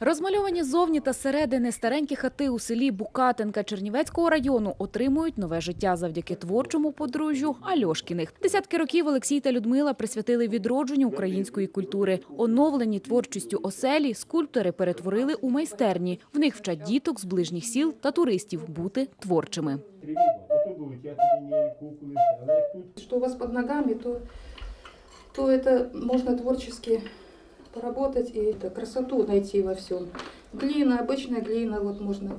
Розмальовані зовні та середини старенькі хати у селі Букатенка Чернівецького району отримують нове життя завдяки творчому подружжю Альошкіних. Десятки років Олексій та Людмила присвятили відродженню української культури. Оновлені творчістю оселі скульптори перетворили у майстерні. В них вчать діток з ближніх сіл та туристів бути творчими. Что у вас под ногами, то, то это можно творчески поработать и это, красоту найти во всем. Глина, обычная глина, вот можно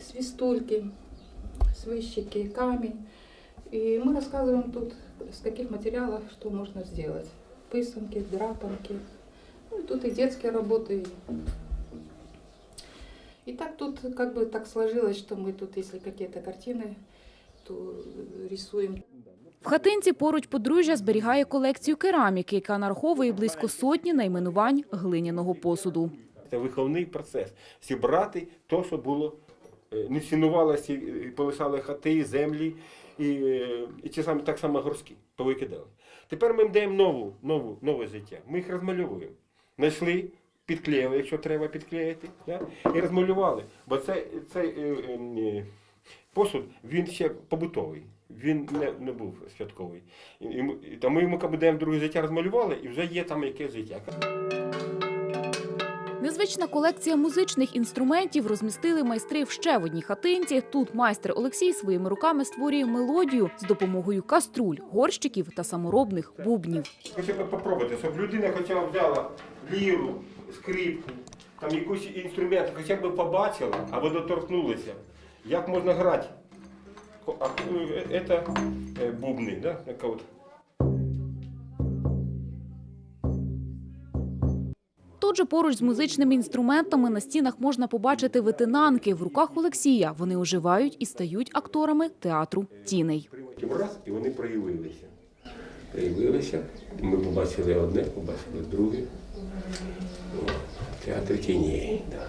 свистульки, свищики, камень. И мы рассказываем тут, с каких материалов что можно сделать. Писанки, драпанки. Ну, и тут и детские работы. И так тут как бы так сложилось, что мы тут, если какие-то картины, то рисуем В хатинці поруч подружжя зберігає колекцію кераміки, яка нараховує близько сотні найменувань глиняного посуду. це виховний процес. Зібрати те, що було, е, не цінувалося, полишали хати, землі, і, е, і ті самі, так само горські, повикидали. Тепер ми даємо нову, нову, нове життя. Ми їх розмальовуємо. Знайшли, підклеїли, якщо треба підклеїти, да? і розмалювали. Бо цей, цей е, е, е, посуд, він ще побутовий. Він не, не був святковий. І, і, ми- і тому йому як даємо друге життя розмалювали, і вже є там якесь життя. Незвична колекція музичних інструментів розмістили майстри в ще в одній хатинці. Тут майстер Олексій своїми руками створює мелодію з допомогою каструль, горщиків та саморобних бубнів. Хочу попробувати, щоб людина хоча б взяла ліру, скрипку, там якийсь інструмент, хоча б побачила або доторкнулася, як можна грати. А е, це е, бубни, да? така от. Тут же поруч з музичними інструментами на стінах можна побачити витинанки в руках Олексія. Вони оживають і стають акторами театру тіней. Раз, і вони проявилися. Проявилися, ми побачили одне, побачили друге. Театр тіней. Да.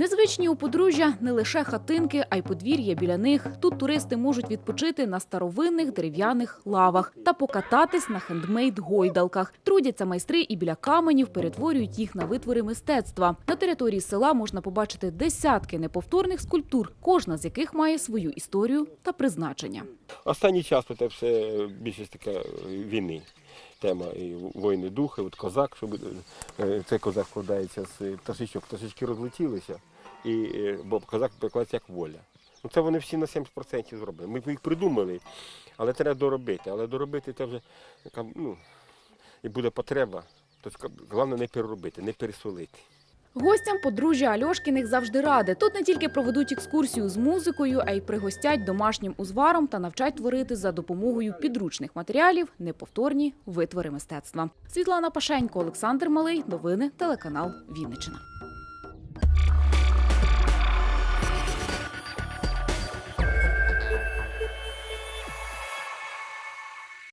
Незвичні у подружжя не лише хатинки, а й подвір'я біля них. Тут туристи можуть відпочити на старовинних дерев'яних лавах та покататись на хендмейд-гойдалках. Трудяться майстри і біля каменів перетворюють їх на витвори мистецтва. На території села можна побачити десятки неповторних скульптур, кожна з яких має свою історію та призначення. Останній час це все більшість війни. Тема і воїни духи, от козак, щоб е, цей козак складається з пташечок, пташечки розлетілися, і е, бо козак прикладається як воля. Ну це вони всі на 70% зроблені. Ми їх придумали, але треба доробити. Але доробити це вже ну, і буде потреба. Тобто, головне не переробити, не пересолити. Гостям подружжя Альошкіних завжди ради. Тут не тільки проведуть екскурсію з музикою, а й пригостять домашнім узваром та навчать творити за допомогою підручних матеріалів неповторні витвори мистецтва. Світлана Пашенько, Олександр Малий. Новини телеканал Вінниччина.